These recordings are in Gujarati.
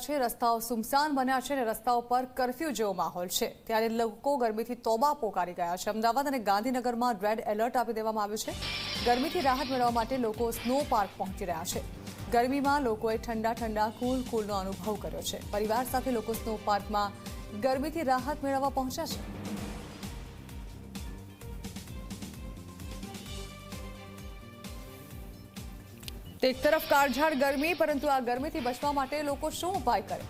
છે, રસ્તાઓ સુમસાન બન્યા છે અને રસ્તાઓ પર કરફ્યુ જેવો માહોલ છે. ત્યારે લોકો ગરમીથી તોબા પોકારી ગયા છે. અમદાવાદ અને ગાંધીનગરમાં રેડ એલર્ટ આપી દેવામાં આવ્યું છે. ગરમીથી રાહત મેળવવા માટે લોકો સ્નો પાર્ક પહોંચી રહ્યા છે. ગરમીમાં લોકોએ ઠંડા ઠંડા કુલ કુલનો અનુભવ કર્યો છે. પરિવાર સાથે લોકો સ્નો પાર્કમાં ગરમીથી રાહત મેળવવા પહોંચ્યા છે. તો એક તરફ કાળઝાળ ગરમી, પરંતુ આ ગરમીથી બચવા માટે લોકો શું ઉપાય કરે?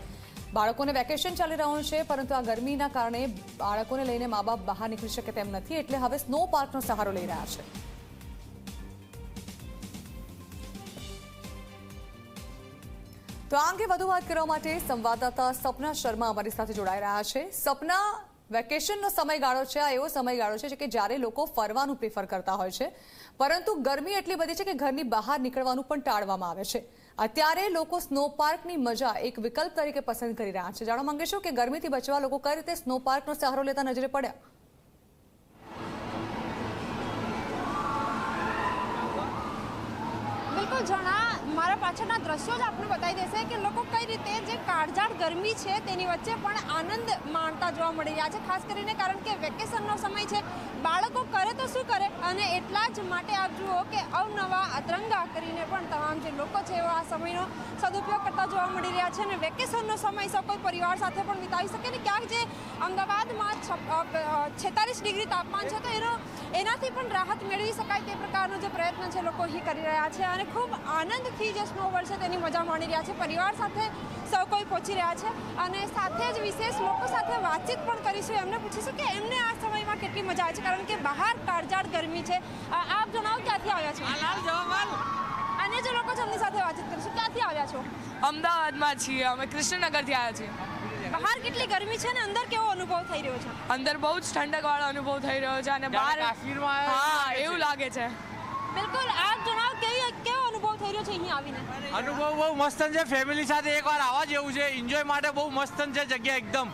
બાળકોને વેકેશન ચાલી રહ્યું છે, પરંતુ આ ગરમીના કારણે બાળકોને લઈને મા બાપ બહાર નીકળી શકે તેમ નથી, એટલે હવે સ્નો પાર્કનો સહારો લઈ રહ્યા છે. તો આ અંગે વધુ વાત કરવા માટે સંવાદદાતા સપના શર્મા અમારી સાથે જોડાઈ રહ્યા છે. સપના વેકેશનનો સમયગાળો છે, આ એવો સમયગાળો છે કે જ્યારે લોકો ફરવાનું પ્રિફર કરતા હોય છે. પરંતુ ગરમી એટલી બધી છે કે ઘરની બહાર નીકળવાનું પણ ટાળવામાં આવે છે. અત્યારે લોકો સ્નો પાર્કની મજા એક વિકલ્પ તરીકે પસંદ કરી રહ્યા છે. જાણવા માંગે છું કે ગરમીથી બચવા લોકો કઈ રીતે સ્નો પાર્કનો સહારો લેતા નજરે પડ્યા? બિલકુલ, જણા, મારા પાછળના દ્રશ્યો જ આપણે બતાવી દેશે કે લોકો કઈ રીતે કાળઝાળ ગરમી છે, તેની વચ્ચે પણ આનંદ માણતા જોવા મળી રહ્યા છે, ખાસ કરીને કારણ કે વેકેશનનો સમય છે. બાળકો કરે તો શું કરે? અને એટલા જ માટે આપ જુઓ કે અવનવા અતરંગા કરીને પણ તમામ જે લોકો છે એવા આ સમયનો સદુપયોગ કરતા જોવા મળી રહ્યા છે અને વેકેશનનો સમય સૌ કોઈ પરિવાર સાથે પણ વિતાવી શકે ને ક્યાંક જે અમદાવાદમાં છેતાલીસ ડિગ્રી તાપમાન છે, તો એનો એનાથી પણ રાહત મેળવી શકાય તે પ્રકારનો જે પ્રયત્ન છે લોકો અહીં કરી રહ્યા છે અને ખૂબ આનંદથી જે સ્નોબોલ છે તેની મજા માણી રહ્યા છે. પરિવાર સાથે સૌ કોઈ પહોંચી રહ્યા છે અને સાથે જ વિશેષ લોકો સાથે વાતચીત પણ કરીશું એમને પૂછીશું કે એમને આ સમયમાં કેટલી મજા આવે છે? કારણ કે બહાર કાળજાળ ગરમી છે. આપ જણાવો ક્યાંથી આવ્યા છો? અને જે લોકો છે એમની સાથે વાતચીત કરીશું ક્યાંથી આવ્યા છો? અમદાવાદમાં છીએ. અમે કૃષ્ણનગરથી આવ્યા છીએ. બહાર કેટલી ગરમી છે ને અંદર કેવો અનુભવ થઈ રહ્યો છે? અંદર બહુ જ ઠંડક વાળો અનુભવ થઈ રહ્યો છે અને બહાર કાશ્મીરમાં હા એવું લાગે છે. બિલકુલ આ જણાવ કેવી કેવો અનુભવ થઈ રહ્યો છે અહીં આવીને? અનુભવ બહુ મસ્ત છે. ફેમિલી સાથે એકવાર આવવા જેવું છે. એન્જોય માટે બહુ મસ્ત છે જગ્યા એકદમ.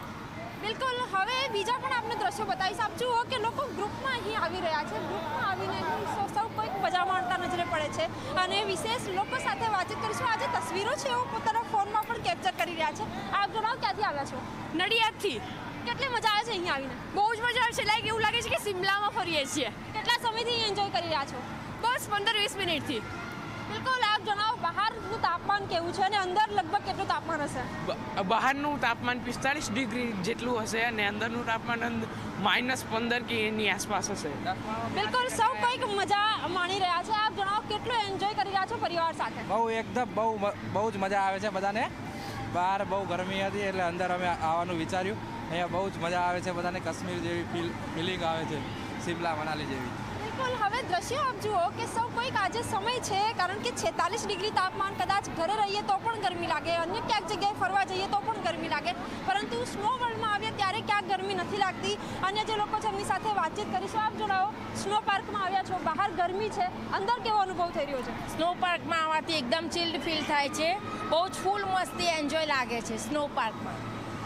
બિલકુલ હવે બીજા પણ આપણે દ્રશ્યો બતાવીશ. આપ જુઓ કે લોકો ગ્રુપમાં અહીં આવી રહ્યા છે. ગ્રુપમાં આવીને સૌ કોઈક મજા માણતા નજરે પડે છે. અને વિશેષ લોકો સાથે વાતચીત કરીશું. આજે તસવીરો છે એવો પોતાના ફોનમાં પણ કરી રહ્યા છે. આપ જણાવો ક્યાંથી આવ્યા છો? નડિયાદથી. કેટલી મજા આવે છે અહીં આવીને? બહુ જ મજા આવે છે. લાઈક એવું લાગે છે કે શિમલામાં ફરીએ છીએ. કેટલા સમયથી એન્જોય કરી રહ્યા છો? બસ પંદર વીસ મિનિટથી. બિલકુલ આપ જણાવો બહારનું તાપમાન કેવું છે અને અંદર લગભગ કેટલું તાપમાન હશે? બહારનું તાપમાન પિસ્તાળીસ ડિગ્રી જેટલું હશે અને અંદરનું તાપમાન માઇનસ પંદર કે એની આસપાસ હશે. બિલકુલ સૌ કંઈક મજા માણી રહ્યા છે. આપ જણાવો કેટલું એન્જોય કરી રહ્યા છો પરિવાર સાથે? બહુ એકદમ બહુ બહુ જ મજા આવે છે બધાને. બહાર બહુ ગરમી હતી એટલે અંદર અમે આવવાનું વિચાર્યું. અહીંયા બહુ જ મજા આવે છે બધાને, કાશ્મીર જેવી ફીલ ફિલિંગ આવે છે. શિમલા, મનાલી જેવી. બિલકુલ. હવે દ્રશ્ય આપ જુઓ કે સૌ કોઈક આજે સમય છે, કારણ કે છેતાલીસ ડિગ્રી તાપમાન કદાચ ઘરે રહીએ તો પણ ગરમી લાગે, અન્ય ક્યાંક જગ્યાએ ફરવા જઈએ તો પણ ગરમી લાગે. પરંતુ સ્નો વર્લ્ડમાં આવીએ ત્યારે ક્યાંક ગરમી નથી લાગતી. અન્ય જે લોકો છે એમની સાથે વાતચીત કરીશું. આપ જણાવો સ્નો પાર્કમાં આવ્યા છો, બહાર ગરમી છે, અંદર કેવો અનુભવ થઈ રહ્યો છે? સ્નો પાર્કમાં આવવાથી એકદમ ચિલ્ડ ફીલ થાય છે. બહુ જ ફૂલ મસ્તી એન્જોય લાગે છે સ્નો પાર્કમાં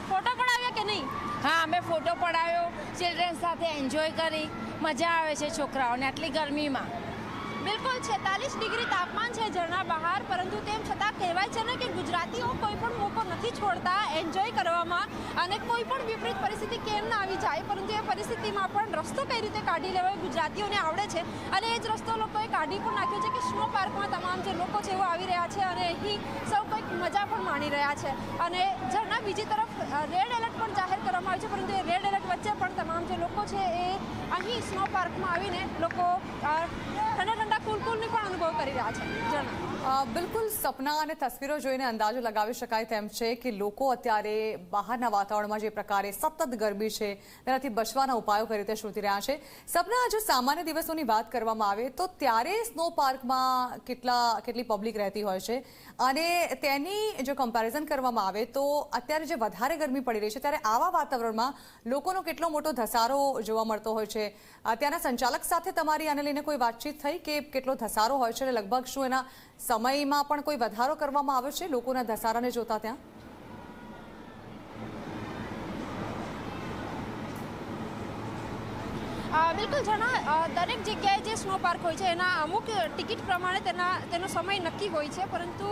ફોટો પણ આવ્યા કે નહીં હા, અમે ફોટો પડાવ્યો ચિલ્ડ્રન સાથે એન્જોય કરી. મજા આવે છે છોકરાઓને આટલી ગરમીમાં. બિલકુલ છેતાલીસ ડિગ્રી તાપમાન છે ઝરણા બહાર, પરંતુ તેમ છતાં કહેવાય છે ને કે ગુજરાતીઓ કોઈ પણ મોકો નથી છોડતા એન્જોય કરવામાં અને કોઈ પણ વિપરીત પરિસ્થિતિ કેમ ના આવી જાય, પરંતુ એ પરિસ્થિતિમાં પણ રસ્તો કઈ રીતે કાઢી લેવો એ ગુજરાતીઓને આવડે છે. અને એ જ રસ્તો લોકોએ કાઢી પણ નાખ્યો છે કે સ્નો પાર્કમાં તમામ જે લોકો છે એવો આવી રહ્યા છે અને અહીં સૌ મજા પણ માણી રહ્યા છે. અને જેના બીજી તરફ રેડ એલર્ટ પણ જાહેર કરવામાં આવ્યું છે પરંતુ એ રેડ એલર્ટ વચ્ચે પણ તમામ જે લોકો છે એ અહીં સ્નો પાર્કમાં આવીને લોકો ઠંડા ઠંડા કુલકુલની પણ અનુભવ કરી રહ્યા છે. અ, બિલકુલ સપના અને તસવીરો જોઈને અંદાજો લગાવી શકાય તેમ છે કે લોકો અત્યારે બહારના વાતાવરણમાં જે પ્રકારે સતત ગરમી છે, તેનાથી બચવાના ઉપાયો કઈ રીતે શોધી રહ્યા છે. સપના જો સામાન્ય દિવસોની વાત કરવામાં આવે તો ત્યારે સ્નો પાર્કમાં કેટલા, કેટલી પબ્લિક રહેતી હોય છે અને તેની જો કમ્પેરિઝન કરવામાં આવે તો અત્યારે જે વધારે ગરમી પડી રહી છે, ત્યારે આવા વાતાવરણમાં લોકોનો કેટલો મોટો ધસારો જોવા મળતો હોય છે. ત્યાંના સંચાલક સાથે તમારી આને લઈને કોઈ વાતચીત થઈ કે કેટલો ધસારો હોય છે લગભગ શું એના સમયમાં પણ કોઈ વધારો કરવામાં આવ્યો છે? લોકોના ધસારાને જોતા ત્યાં? બિલકુલ જણા દરેક જગ્યાએ જે સ્નો પાર્ક હોય છે, એના અમુક ટિકિટ પ્રમાણે તેના, તેનો સમય નક્કી હોય છે, પરંતુ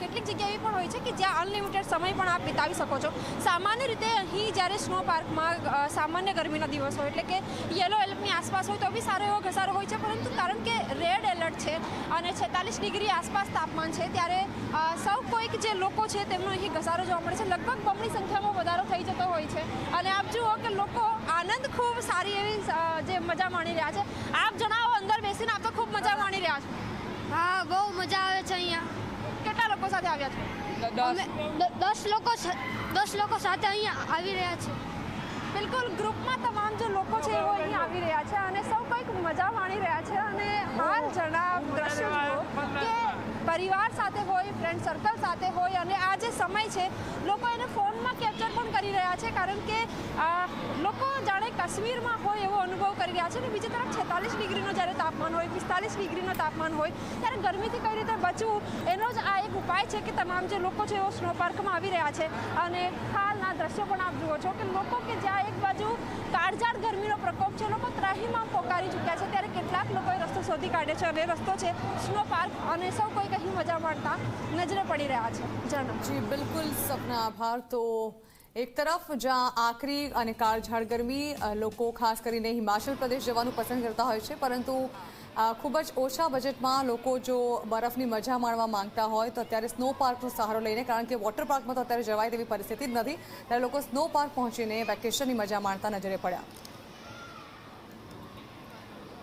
કેટલીક જગ્યા એવી પણ હોય છે કે જ્યાં અનલિમિટેડ સમય પણ આપ વિતાવી શકો છો. સામાન્ય રીતે અહીં જ્યારે સ્નો પાર્કમાં સામાન્ય ગરમીના દિવસ હોય, એટલે કે યલો એલર્ટની આસપાસ હોય, તો બી સારો એવો ઘસારો હોય છે, પરંતુ કારણ કે રેડ એલર્ટ છે અને છેતાલીસ ડિગ્રી આસપાસ તાપમાન છે, ત્યારે સૌ કોઈક જે લોકો છે તેમનો અહીં ઘસારો જોવા મળે છે. લગભગ બમણી સંખ્યામાં વધારો થઈ જતો હોય છે. અને આપ જુઓ કે લોકો આનંદ ખૂબ સારી એવી અ, જે મજા માણી રહ્યા છે. આપ જણાવો અંદર બેસીને આપ તો ખૂબ મજા માણી રહ્યા છો. હા બહુ મજા આવે છે અહીંયા. કેટલા લોકો સાથે આવ્યા છો? દસ. લોકો દસ લોકો સાથે અહીંયા આવી રહ્યા છે. બિલકુલ ગ્રુપમાં તમામ જે લોકો છે એઓ અહીં આવી રહ્યા છે અને સૌ કંઈક મજા માણી રહ્યા છે અને હાલ જણાવ દ્રશ્યો કે પરિવાર સાથે હોય ફ્રેન્ડ સર્કલ સાથે હોય અને આ જે સમય છે લોકો એને ફોનમાં કેપ્ચર પણ કરી રહ્યા છે કારણ કે લોકો જાણે કાશ્મીરમાં હોય એવો અનુભવ કરી રહ્યા છે અને બીજી તરફ છેતાલીસ ડિગ્રીનો જ્યારે તાપમાન હોય, પિસ્તાલીસ ડિગ્રીનો તાપમાન હોય, ત્યારે ગરમીથી કઈ રીતે બચવું એનો જ આ એક ઉપાય છે કે તમામ જે લોકો છે એવો સ્નો પાર્કમાં આવી રહ્યા છે. અને હાલના દ્રશ્યો પણ આપ જુઓ છો કે લોકો કે જ્યાં એક બાજુ કાળઝાળ ગરમીનો પ્રકોપ છે, લોકો ત્રાહીમાં પોકારી ચૂક્યા છે, ત્યારે કેટલાક લોકોએ રસ્તો શોધી કાઢે છે અને રસ્તો છે સ્નો પાર્ક અને સૌ કોઈ અહીં મજા માણતા નજરે પડી રહ્યા છે. જણાવ જી, બિલકુલ સપના, આભાર. તો એક તરફ, જ્યાં આકરી અને કાળઝાળ ગરમી લોકો ખાસ કરીને હિમાચલ પ્રદેશ જવાનું પસંદ કરતા હોય છે, પરંતુ ખૂબ જ ઓછા બજેટમાં લોકો જો બરફની મજા માણવા માંગતા હોય, તો અત્યારે સ્નો પાર્કનો સહારો લઈને, કારણ કે વોટર પાર્કમાં તો અત્યારે જવાય તેવી પરિસ્થિતિ જ નથી, ત્યારે લોકો સ્નો પાર્ક પહોંચીને વેકેશનની મજા માણતા નજરે પડ્યા.